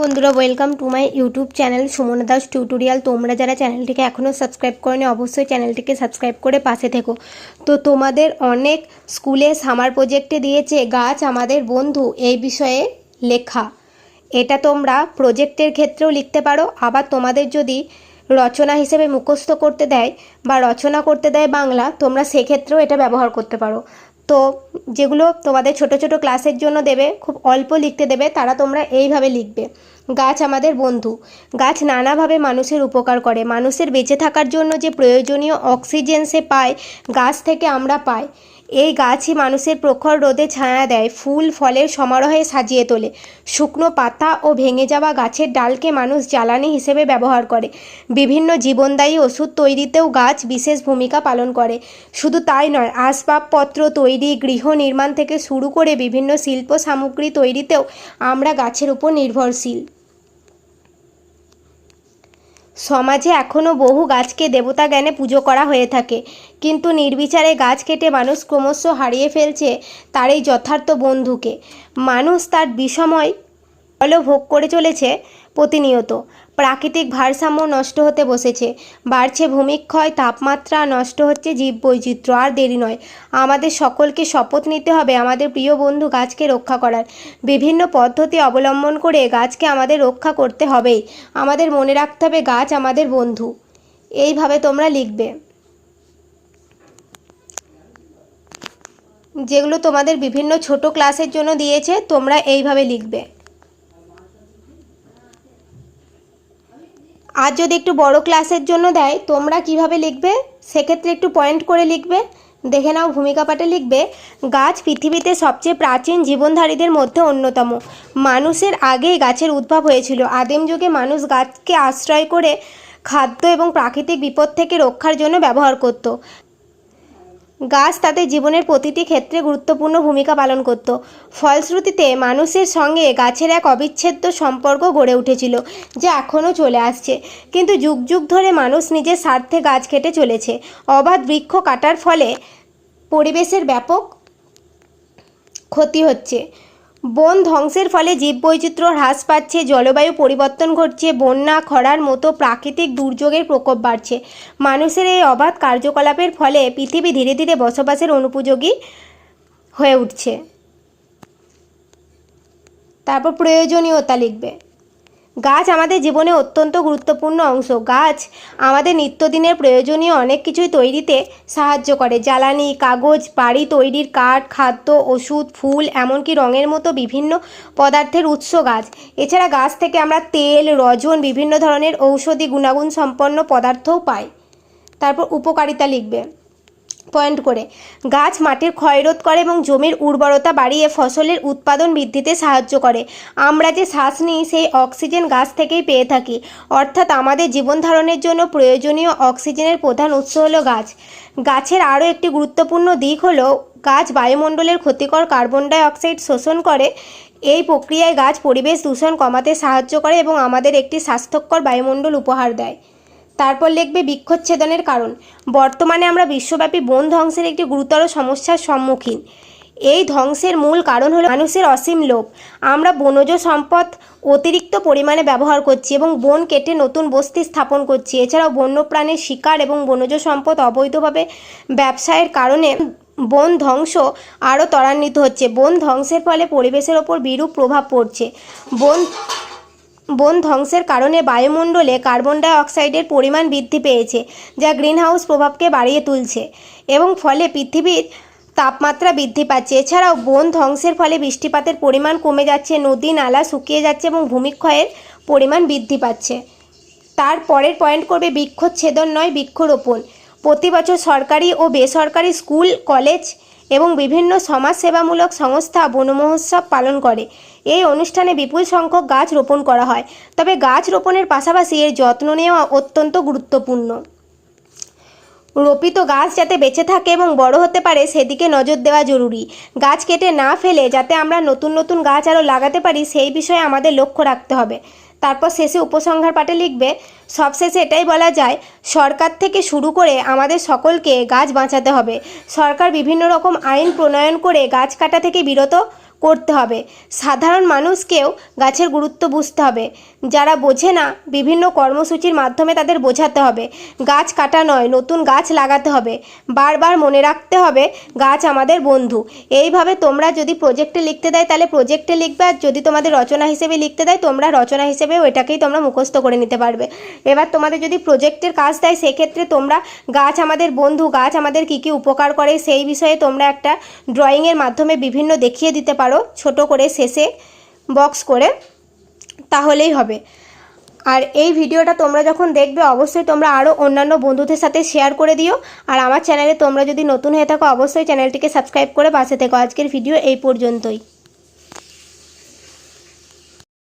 বন্ধুরা welcome to my YouTube channel Sumana Das tutorial তোমরা যারা চ্যানেলটিকে এখনও সাবস্ক্রাইব করনি, অবশ্যই চ্যানেলটিকে সাবস্ক্রাইব করে পাশে থেকো। তো তোমাদের অনেক স্কুলে সামার প্রজেক্টে দিয়েছে গাছ আমাদের বন্ধু, এই বিষয়ে লেখা। এটা তোমরা প্রজেক্টের ক্ষেত্রেও লিখতে পারো, আবার তোমাদের যদি রচনা হিসেবে মুখস্থ করতে দেয় বা রচনা করতে দেয় বাংলা, তোমরা সেক্ষেত্রেও এটা ব্যবহার করতে পারো। তো যেগুলো তোমাদের ছোট ছোট ক্লাসের জন্য দেবে, খুব অল্প লিখতে দেবে, তারা তোমরা এইভাবে লিখবে। গাছ আমাদের বন্ধু। গাছ নানাভাবে মানুষের উপকার করে। মানুষের বেঁচে থাকার জন্য যে প্রয়োজনীয় অক্সিজেন সে পায়, গাছ থেকে আমরা পাই। এই গাছই মানুষের প্রখর রোদে ছায়া দেয়, ফুল ফলের সমারোহে সাজিয়ে তোলে। শুকনো পাতা ও ভেঙে যাওয়া গাছের ডালকে মানুষ জ্বালানি হিসেবে ব্যবহার করে। বিভিন্ন জীবনদায়ী ওষুধ তৈরিতেও গাছ বিশেষ ভূমিকা পালন করে। শুধু তাই নয়, আসবাবপত্র তৈরি, গৃহ নির্মাণ থেকে শুরু করে বিভিন্ন শিল্প সামগ্রী তৈরিতেও আমরা গাছের উপর নির্ভরশীল। সমাজে এখনও বহু গাছকে দেবতা জ্ঞানে পুজো করা হয়ে থাকে। কিন্তু নির্বিচারে গাছ কেটে মানুষ ক্রমশ হারিয়ে ফেলছে তার এই যথার্থ বন্ধুকে। মানুষ তার বিষময় ভোগ করে চলেছে প্রতিনিয়ত। প্রাকৃতিক ভারসাম্য নষ্ট হতে বসেছে। বাড়ছে ভূমিক্ষয় তাপমাত্রা নষ্ট হচ্ছে জীববৈচিত্র্য, আর দেরি নয়। আমাদের সকলকে শপথ নিতে হবে আমাদের প্রিয় বন্ধু গাছকে রক্ষা করার। বিভিন্ন পদ্ধতি অবলম্বন করে গাছকে আমাদের রক্ষা করতে হবেই। আমাদের মনে রাখতে হবে গাছ আমাদের বন্ধু। এইভাবে তোমরা লিখবে। যেগুলো তোমাদের বিভিন্ন ছোট ক্লাসের জন্য দিয়েছে, তোমরা এইভাবে লিখবে। আর যদি একটু বড় ক্লাসের জন্য দেয়, তোমরা কীভাবে লিখবে? সেক্ষেত্রে একটু পয়েন্ট করে লিখবে। দেখে নাও ভূমিকা পাঠে লিখবে, গাছ পৃথিবীতে সবচেয়ে প্রাচীন জীবনধারীদের মধ্যে অন্যতম। মানুষের আগেই গাছের উদ্ভব হয়েছিল। আদিম যুগে মানুষ গাছকে আশ্রয় করে খাদ্য এবং প্রাকৃতিক বিপদ থেকে রক্ষার জন্য ব্যবহার করত। গাছ তাদের জীবনের প্রতিটি ক্ষেত্রে গুরুত্বপূর্ণ ভূমিকা পালন করত। ফলশ্রুতিতে মানুষের সঙ্গে গাছের এক অবিচ্ছেদ্য সম্পর্ক গড়ে উঠেছিল, যা এখনও চলে আসছে। কিন্তু যুগ যুগ ধরে মানুষ নিজের স্বার্থে গাছ কেটে চলেছে। অবাধ বৃক্ষ কাটার ফলে পরিবেশের ব্যাপক ক্ষতি হচ্ছে। বন ধ্বংসের ফলে জীববৈচিত্র্য হ্রাস পাচ্ছে, জলবায়ু পরিবর্তন ঘটছে, বন্যা, খরার মতো প্রাকৃতিক দুর্যোগের প্রকোপ বাড়ছে। মানুষের এই অবাধ কার্যকলাপের ফলে পৃথিবী ধীরে ধীরে বসবাসের অনুপযোগী হয়ে উঠছে। তারপর প্রয়োজনীয়তা লিখবে। গাছ আমাদের জীবনে অত্যন্ত গুরুত্বপূর্ণ অংশ। গাছ আমাদের নিত্যদিনের প্রয়োজনীয় অনেক কিছুই তৈরিতে সাহায্য করে। জ্বালানি, কাগজ, বাড়ি তৈরির কাঠ, খাদ্য, ওষুধ, ফুল, এমনকি রঙের মতো বিভিন্ন পদার্থের উৎস গাছ। এছাড়া গাছ থেকে আমরা তেল, রজন, বিভিন্ন ধরনের ঔষধি গুণাগুণ সম্পন্ন পদার্থও পাই। তারপর উপকারিতা লিখবে। পয়েন্ট করে। গাছ মাটির ক্ষয়রোধ করে এবং জমির উর্বরতা বাড়িয়ে ফসলের উৎপাদন বৃদ্ধিতে সাহায্য করে। আমরা যে শ্বাস নিই, সেই অক্সিজেন গাছ থেকেই পেয়ে থাকি। অর্থাৎ আমাদের জীবন ধারণের জন্য প্রয়োজনীয় অক্সিজেনের প্রধান উৎস হলো গাছ। গাছের আরও একটি গুরুত্বপূর্ণ দিক হলো, গাছ বায়ুমণ্ডলের ক্ষতিকর কার্বন ডাই অক্সাইড শোষণ করে। এই প্রক্রিয়ায় গাছ পরিবেশ দূষণ কমাতে সাহায্য করে এবং আমাদের একটি স্বাস্থ্যকর বায়ুমণ্ডল উপহার দেয়। তারপর লিখবে বৃক্ষচ্ছেদনের কারণ। বর্তমানে আমরা বিশ্বব্যাপী বন ধ্বংসের একটি গুরুতর সমস্যার সম্মুখীন। এই ধ্বংসের মূল কারণ হলো মানুষের অসীম লোভ। আমরা বনজ সম্পদ অতিরিক্ত পরিমাণে ব্যবহার করছি এবং বন কেটে নতুন বস্তি স্থাপন করছি। এছাড়াও বন্যপ্রাণীর শিকার এবং বনজ সম্পদ অবৈধভাবে ব্যবসায়ের কারণে বন ধ্বংস আরও ত্বরান্বিত হচ্ছে। বন ধ্বংসের ফলে পরিবেশের ওপর বিরূপ প্রভাব পড়ছে। বন বন ধ্বংসের কারণে বায়ুমণ্ডলে কার্বন ডাই অক্সাইডের পরিমাণ বৃদ্ধি পেয়েছে, যা গ্রিনহাউস প্রভাবকে বাড়িয়ে তুলছে এবং ফলে পৃথিবীর তাপমাত্রা বৃদ্ধি পাচ্ছে। এছাড়াও বন ধ্বংসের ফলে বৃষ্টিপাতের পরিমাণ কমে যাচ্ছে, নদী নালা শুকিয়ে যাচ্ছে এবং ভূমিক্ষয়ের পরিমাণ বৃদ্ধি পাচ্ছে। তার পরের পয়েন্ট করবে বৃক্ষচ্ছেদন নয়, বৃক্ষরোপণ। প্রতি বছর সরকারি ও বেসরকারি স্কুল, কলেজ এবং বিভিন্ন সমাজসেবামূলক সংস্থা বনমহোৎসব পালন করে। এই অনুষ্ঠানে বিপুল সংখ্যক গাছ রোপণ করা হয়। তবে গাছ রোপণের পাশাপাশি এর যত্ন নেওয়া অত্যন্ত গুরুত্বপূর্ণ। রোপিত গাছ যাতে বেঁচে থাকে এবং বড় হতে পারে, সেদিকে নজর দেওয়া জরুরি। গাছ কেটে না ফেলে যাতে আমরা নতুন নতুন গাছ আরও লাগাতে পারি, সেই বিষয়ে আমাদের লক্ষ্য রাখতে হবে। তারপর শেষে উপসংহার পাঠে লিখবে, সবশেষে এটাই বলা যায়, সরকার থেকে শুরু করে আমাদের সকলকে গাছ বাঁচাতে হবে। সরকার বিভিন্ন রকম আইন প্রণয়ন করে গাছ কাটা থেকে বিরত করতে হবে। সাধারণ মানুষকেও গাছের গুরুত্ব বুঝতে হবে। যারা বোঝে না, বিভিন্ন কর্মসূচির মাধ্যমে তাদের বোঝাতে হবে। গাছ কাটা নয়, নতুন গাছ লাগাতে হবে। বারবার মনে রাখতে হবে, গাছ আমাদের বন্ধু। এইভাবে তোমরা যদি প্রজেক্টে লিখতে দেয় তাহলে প্রজেক্টে লিখবে আর যদি তোমাদের রচনা হিসেবে লিখতে দেয় তোমরা রচনা হিসেবে ওইটাকেই তোমরা মুখস্থ করে নিতে পারবে। এবার তোমাদের যদি প্রজেক্টের কাজ দেয়, সেক্ষেত্রে তোমরা গাছ আমাদের বন্ধু, গাছ আমাদের কী কী উপকার করে, সেই বিষয়ে তোমরা একটা ড্রয়িংয়ের মাধ্যমে বিভিন্ন দেখিয়ে দিতে পারো। ছোট করে শেষে বক্স করে তাহলেই হবে। আর এই ভিডিওটা তোমরা যখন দেখবে, অবশ্যই তোমরা আরও অন্যান্য বন্ধুদের সাথে শেয়ার করে দিও। আর আমার চ্যানেলে তোমরা যদি নতুন হয়ে থাকো, অবশ্যই চ্যানেলটিকে সাবস্ক্রাইব করে পাশে থেকো। আজকের ভিডিও এই পর্যন্তই।